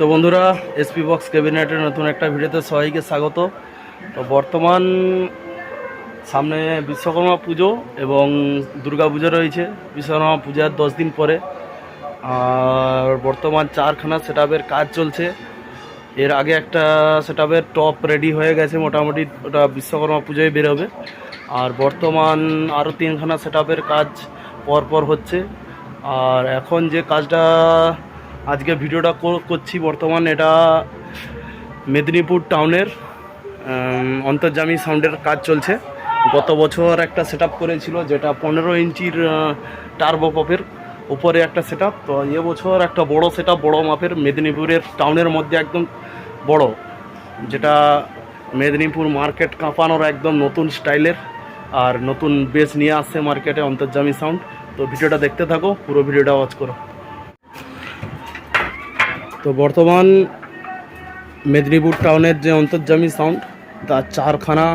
তো বন্ধুরা SP box ক্যাবিনেটের নতুন একটা ভিডিওতে সবাইকে স্বাগত। তো বর্তমান সামনে বিশ্বকর্মা পুজো এবং দুর্গা পুজো রয়েছে। বিশ্বকর্মা পূজার দশ দিন পরে। আর বর্তমান চারখানা সেট কাজ চলছে। এর আগে একটা সেট টপ রেডি হয়ে গেছে, মোটামুটি ওটা বিশ্বকর্মা পুজোয় বেরোবে। আর বর্তমান আরও তিনখানা সেট কাজ পরপর হচ্ছে। আর এখন যে কাজটা আজকে ভিডিওটা কর- করছি বর্তমান এটা মেদিনীপুর টাউনের অন্তর্জামী সাউন্ডের কাজ চলছে। গত বছর একটা সেট করেছিল যেটা পনেরো ইঞ্চির টার্বো পপের উপরে একটা সেট তো এবছর একটা বড় সেট বড় মাপের মেদিনীপুরের টাউনের মধ্যে একদম বড়, যেটা মেদিনীপুর মার্কেট কাঁপানোর একদম নতুন স্টাইলের আর নতুন বেস নিয়ে আসছে মার্কেটে অন্তর্জামী সাউন্ড তো ভিডিওটা দেখতে থাকো, পুরো ভিডিওটা ওয়াচ করো। তো বর্তমান মেদিনীপুর টাউনের যে অন্তর্জামী সাউন্ড তার চারখানা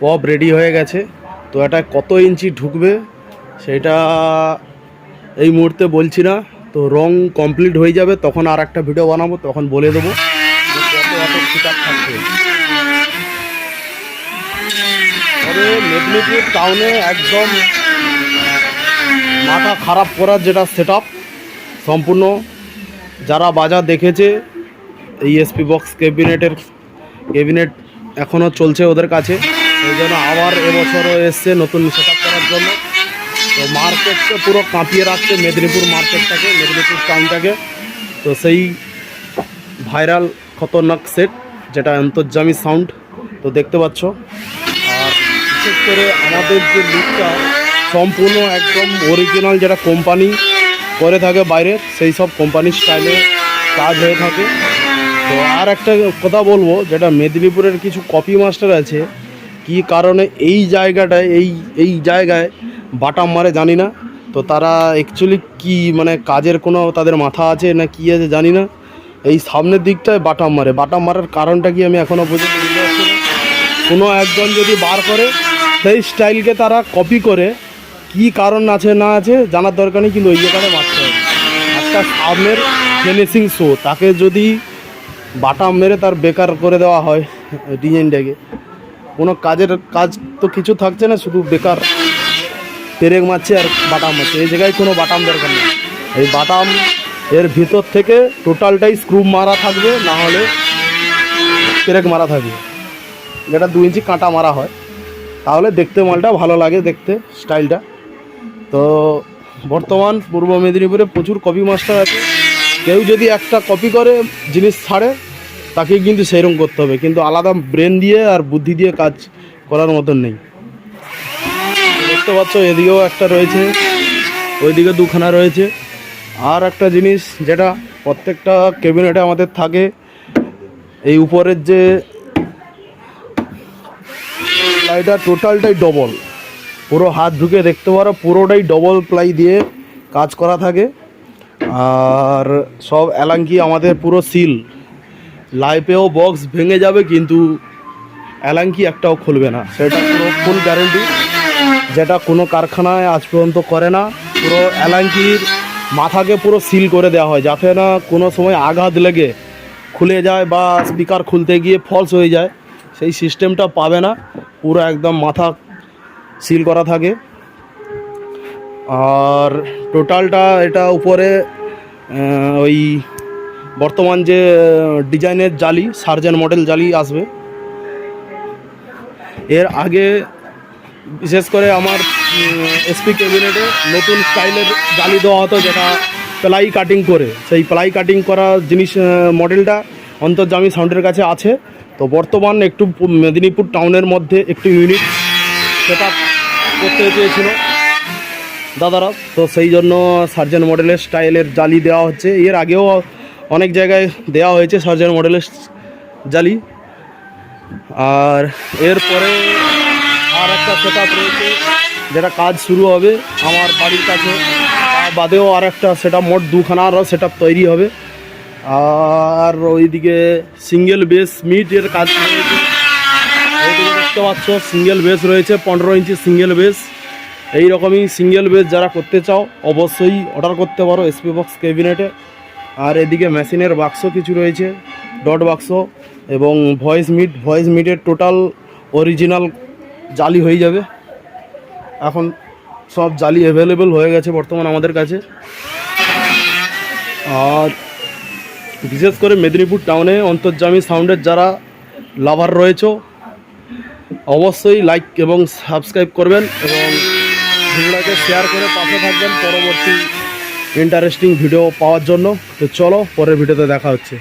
পপ রেডি হয়ে গেছে। তো এটা কত ইঞ্চি ঢুকবে, সেটা এই মুহূর্তে বলছি না। তো রং কমপ্লিট হয়ে যাবে, তখন আর একটা ভিডিও বানাবো, তখন বলে দেবো তবে মেদিনীপুর টাউনে একদম মাথা খারাপ করার যেটা সেট সম্পূর্ণ যারা বাজার দেখেছে, এই এসপি বক্স ক্যাবিনেটের ক্যাবিনেট এখনও চলছে ওদের কাছে। ওই জন্য আবার এবছরও এসছে নতুন সেট করার জন্য। তো মার্কেটকে পুরো কাঁপিয়ে রাখছে মেদিনীপুর মার্কেটটাকে মেদিনীপুর টাউনটাকে তো সেই ভাইরাল খতরনাক সেট যেটা অন্তর্জামী সাউন্ড তো দেখতে পাচ্ছ। আর বিশেষ করে আমাদের যে লুকটা সম্পূর্ণ একদম অরিজিনাল যেটা কোম্পানি করে থাকে বাইরে, সেই সব কোম্পানির স্টাইলে কাজ হয়ে থাকে। তো আর একটা কথা বলব, যেটা মেদিনীপুরের কিছু কপি মাস্টার আছে, কি কারণে এই জায়গাটায়, এই এই জায়গায় বাটাম মারে জানি না। তো তারা অ্যাকচুয়ালি কি মানে কাজের কোনো তাদের মাথা আছে না কি আছে জানি না। এই সামনের দিকটায় বাটাম মারে। বাটাম মারার কারণটা কি আমি এখনও পর্যন্ত কোনো একজন যদি বার করে, সেই স্টাইলকে তারা কপি করে, কি কারণ আছে না আছে জানার দরকার নেই, কিন্তু ওই জায়গাটা একটা সামনের ফিনিশিং শো, তাকে যদি বাটাম মেরে তার বেকার করে দেওয়া হয় ডিজাইনটাকে কোনো কাজের কাজ তো কিছু থাকছে না, শুধু বেকার পেরেক মারছে আর বাটাম মারছে। এই জায়গায় কোনো বাটাম দরকার নেই। এই বাটাম এর ভিতর থেকে টোটালটাই স্ক্রু মারা থাকবে, না হলে পেরেক মারা থাকবে। যেটা দু ইঞ্চি কাঁটা মারা হয়। তাহলে দেখতে মালটা ভালো লাগে, দেখতে স্টাইলটা। তো বর্তমান পূর্ব মেদিনীপুরে প্রচুর কপি মাস্টার আছে। কেউ যদি একটা কপি করে, জিনিস ছাড়ে তাকে কিন্তু সেরকম করতে হবে। কিন্তু আলাদা ব্রেন দিয়ে আর বুদ্ধি দিয়ে কাজ করার মতন নেই। দেখতে পাচ্ছ, এদিকেও একটা রয়েছে, ওইদিকে দুখানা রয়েছে। আর একটা জিনিস যেটা প্রত্যেকটা ক্যাবিনেটে আমাদের থাকে, এই উপরের যে প্লাইটা টোটালটাই ডবল পুরো হাত ঢুকে দেখতে পারো, পুরোটাই ডবল প্লাই দিয়ে কাজ করা থাকে। আর সব অ্যালাঙ্কি আমাদের পুরো সিল লাইফেও বক্স ভেঙে যাবে, কিন্তু অ্যালাঙ্কি একটাও খুলবে না। সেটা পুরো ফুল গ্যারেন্টি যেটা কোনো কারখানায় আজ পর্যন্ত করে না। পুরো অ্যালাঙ্কির মাথাকে পুরো সিল করে দেওয়া হয়, যাতে না কোনো সময় আঘাত লেগে খুলে যায় বা স্পিকার খুলতে গিয়ে ফলস হয়ে যায়। সেই সিস্টেমটা পাবে না। পুরো একদম মাথা সিল করা থাকে। আর টোটালটা এটা উপরে ওই বর্তমান যে ডিজাইনের জালি, সার্জেন মডেল জালি আসবে। এর আগে বিশেষ করে আমার এসপি ক্যাবিনেটে নতুন স্টাইলের জালি দেওয়া হতো যেটা প্লাই কাটিং করে। সেই প্লাই কাটিং করা জিনিস মডেলটা অন্তর্জামী সাউন্ডের কাছে আছে। তো বর্তমান একটু মেদিনীপুর টাউনের মধ্যে একটু ইউনিট সেটা করতে চেয়েছিল। দাদারা, তো সেই জন্য সার্জেন মডেলের স্টাইলের জালি দেওয়া হচ্ছে। এর আগেও অনেক জায়গায় দেওয়া হয়েছে সার্জেন মডেলের জালি। আর এরপরে আর একটা সেট আপ রয়েছে, যেটা কাজ শুরু হবে আমার বাড়ির কাছে। বাদেও আর একটা সেটা মোট দুখানা আরও সেট তৈরি হবে। আর ওইদিকে সিঙ্গেল বেস মিটের কাজ রয়েছে দেখতে পাচ্ছ সিঙ্গেল বেস রয়েছে, পনেরো ইঞ্চি সিঙ্গেল বেস এই রকমই সিঙ্গেল বেস যারা করতে চাও, অবশ্যই অর্ডার করতে পারো এসপি বক্স ক্যাবিনেটে আর এদিকে মেশিনের বাক্স কিছু রয়েছে ডট বাক্স এবং ভয়েস মিট ভয়েস মিটের টোটাল অরিজিনাল জালি হয়ে যাবে। এখন সব জালি অ্যাভেলেবেল হয়ে গেছে বর্তমান আমাদের কাছে। আর বিশেষ করে মেদিনীপুর টাউনে অন্তর্জামী সাউন্ডের যারা লাভার রয়েছে অবশ্যই লাইক এবং সাবস্ক্রাইব করবেন এবং ভিডিওটাকে শেয়ার করে পাশে থাকবেন। পরবর্তী ইন্টারেস্টিং ভিডিও পাওয়ার জন্য। তো চলো, পরের ভিডিওতে দেখা হচ্ছে।